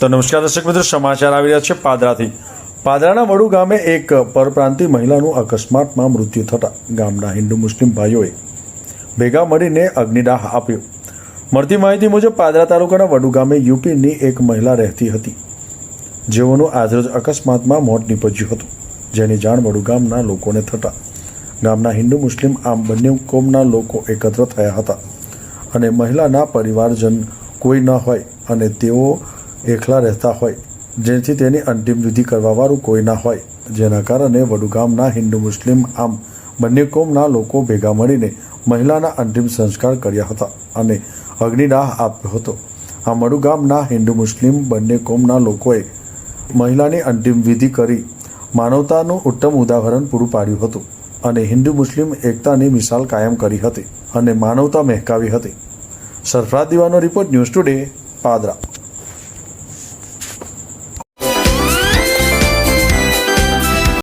તો નમસ્કાર દર્શક મિત્રો, સમાચાર આવી રહ્યા છે પાદરાથી. પાદરાના વડુ ગામે એક પરપ્રાંતિ મહિલાનું અકસ્માતમાં મૃત્યુ થતાં ગામના હિન્દુ મુસ્લિમ ભાઈઓએ ભેગા મળીને અગ્નિદાહ આપ્યો. મળતી માહિતી મુજબ પાદરા તાલુકાના વડુ ગામે યુપીની એક મહિલા રહેતી હતી. જેઓનું આજરોજ અકસ્માતમાં મોત નીપજ્યું હતું, જેની જાણ વડુ ગામના લોકોને થતાં ગામના હિન્દુ મુસ્લિમ આમ બંને કોમના લોકો એકત્ર થયા હતા. અને મહિલાના પરિવારજન કોઈ ન હોય અને તેઓ એકલા રહેતા હોય, જેથી તેની અંતિમ વિધિ કરવાવાળું કોઈ ના હોય. જેના કારણે વડુગામના હિન્દુ મુસ્લિમ આમ બંને કોમના લોકો ભેગા મળીને મહિલાના અંતિમ સંસ્કાર કર્યા હતા અને અગ્નિદાહ આપ્યો હતો. આ મડુગામના હિન્દુ મુસ્લિમ બંને કોમના લોકોએ મહિલાની અંતિમ વિધિ કરી માનવતાનું ઉત્તમ ઉદાહરણ પૂરું પાડ્યું હતું. અને હિન્દુ મુસ્લિમ એકતાની મિસાલ કાયમ કરી હતી અને માનવતા મહેકાવી હતી. સરફરાદ દીવાનો રિપોર્ટ ન્યૂઝ ટુડે, પાદરા.